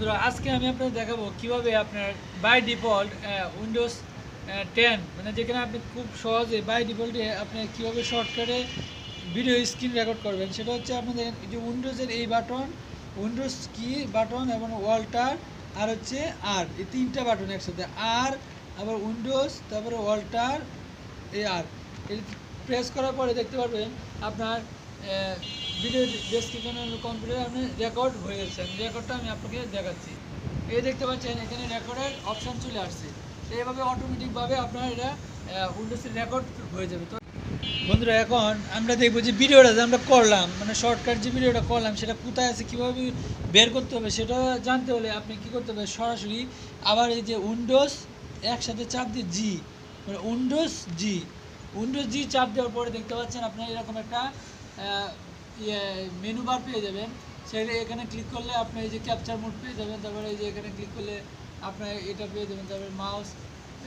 বন্ধুরা, আজকে আমি আপনাদের দেখাবো কীভাবে আপনার বাই ডিফল্ট উইন্ডোজ টেন মানে যেখানে আপনি খুব সহজে বাই ডিফল্টে আপনি কীভাবে শর্টকাটে ভিডিও স্ক্রিন রেকর্ড করবেন, সেটা হচ্ছে আপনাদের এই যে উইন্ডোজের এই বাটন উইন্ডোজ কি বাটন এবং ওয়াল্টার আর হচ্ছে আর এই তিনটা বাটন একসাথে আর আবার উইন্ডোজ তারপরে ওয়াল্টার এই আর প্রেস করার পরে দেখতে পারবেন আপনার ভিডিও ডেসক্রিপশনের কম্পিউটারে আপনি রেকর্ড হয়ে গেছে রেকর্ডটা আমি আপনাকে দেখাচ্ছি। এই দেখতে পাচ্ছেন, এখানে রেকর্ডের অপশান চলে আসছে। এইভাবে অটোমেটিকভাবে আপনার এটা উইন্ডোজের রেকর্ড হয়ে যাবে। তো বন্ধুরা, এখন আমরা দেখব যে ভিডিওটা যে আমরা করলাম মানে শর্টকাট যে ভিডিওটা করলাম, সেটা কোথায় আছে, কীভাবে বের করতে হবে, সেটা জানতে হলে আপনি কি করতে হবে? সরাসরি আবার এই যে উইন্ডোজ একসাথে চাপ দিয়ে জি মানে উইন্ডোজ জি উইন্ডোজ জি চাপ দেওয়ার পরে দেখতে পাচ্ছেন আপনার এরকম একটা মেনু বার পেয়ে যাবেন। সেটা এখানে ক্লিক করলে আপনি এই যে ক্যাপচার মোড পেয়ে যাবেন, তারপরে এই যে এখানে ক্লিক করলে আপনার এটা পেয়ে যাবেন, তারপরে মাউস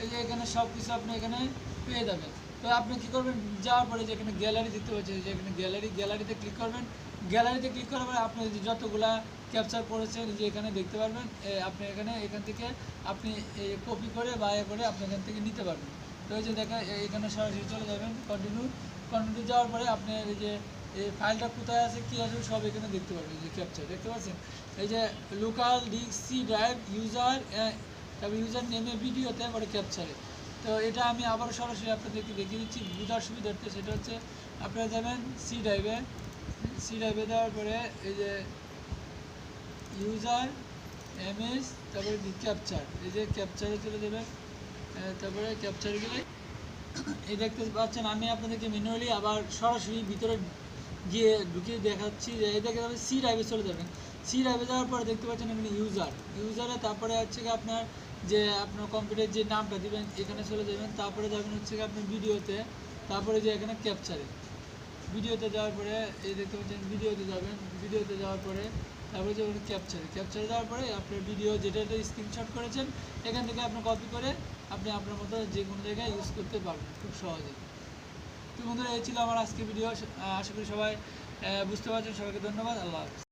এই যে এখানে সব কিছু আপনি এখানে পেয়ে যাবেন। তো আপনি কী করবেন? যাওয়ার পরে যেখানে গ্যালারি দেখতে পাচ্ছেন যে এখানে গ্যালারি গ্যালারিতে ক্লিক করবেন। গ্যালারিতে ক্লিক করার পরে আপনি যতগুলা ক্যাপচার করেছেন যে এখানে দেখতে পারবেন আপনি এখানে এখান থেকে আপনি কপি করে বা এ করে আপনি এখান থেকে নিতে পারবেন। তো এই যে দেখা এখানে সরাসরি চলে যাবেন কন্টিনিউ কন্টিনিউ যাওয়ার পরে আপনি এই যে এই ফাইলটা কোথায় আছে, কী আছে, সব এখানে দেখতে পারবেন, যে ক্যাপচার দেখতে পাচ্ছেন? এই যে local disk C drive user তারপর ইউজার নেমে ভিডিওতে তারপরে ক্যাপচারে তো এটা আমি আবার সরাসরি আপনাদেরকে দেখিয়ে দিচ্ছি, বোঝার সুবিধার্থে, সেটা হচ্ছে আপনারা যাবেন সি ড্রাইভে সি ড্রাইভে দেওয়ার পরে এই যে ইউজার এমএস তারপরে ক্যাপচার এই যে ক্যাপচারে চলে যাবেন তারপরে ক্যাপচার গেলে, এই দেখতে পাচ্ছেন, আমি আপনাদেরকে ম্যানুয়ালি আবার সরাসরি ভিতরে গিয়ে ঢুকিয়ে দেখাচ্ছি দেখে যাবেন সি ড্রাইভে চলে যাবেন। সি ড্রাইভে যাওয়ার পরে দেখতে পাচ্ছেন এখানে ইউজার ইউজারে তারপরে হচ্ছে আপনার যে, আপনার কম্পিউটার যে নামটা দিবেন, এখানে চলে যাবেন। তারপরে যাবেন হচ্ছে আপনার ভিডিওতে তারপরে যে এখানে ক্যাপচারে ভিডিওতে যাওয়ার পরে, এই দেখতে পাচ্ছেন ভিডিওতে যাবেন। ভিডিওতে যাওয়ার পরে, তারপরে যাবেন ক্যাপচারে ক্যাপচারে যাওয়ার পরে আপনার ভিডিও যেটা স্ক্রিনশট করেছেন, এখান থেকে আপনি কপি করে আপনি আপনার মতো যে কোনো জায়গায় ইউজ করতে পারবেন খুব সহজে তো বন্ধুরা, এই ছিল আমার আজকে ভিডিও আশা করি সবাই বুঝতে পারছেন। সবাইকে ধন্যবাদ। আল্লাহ হাফিজ।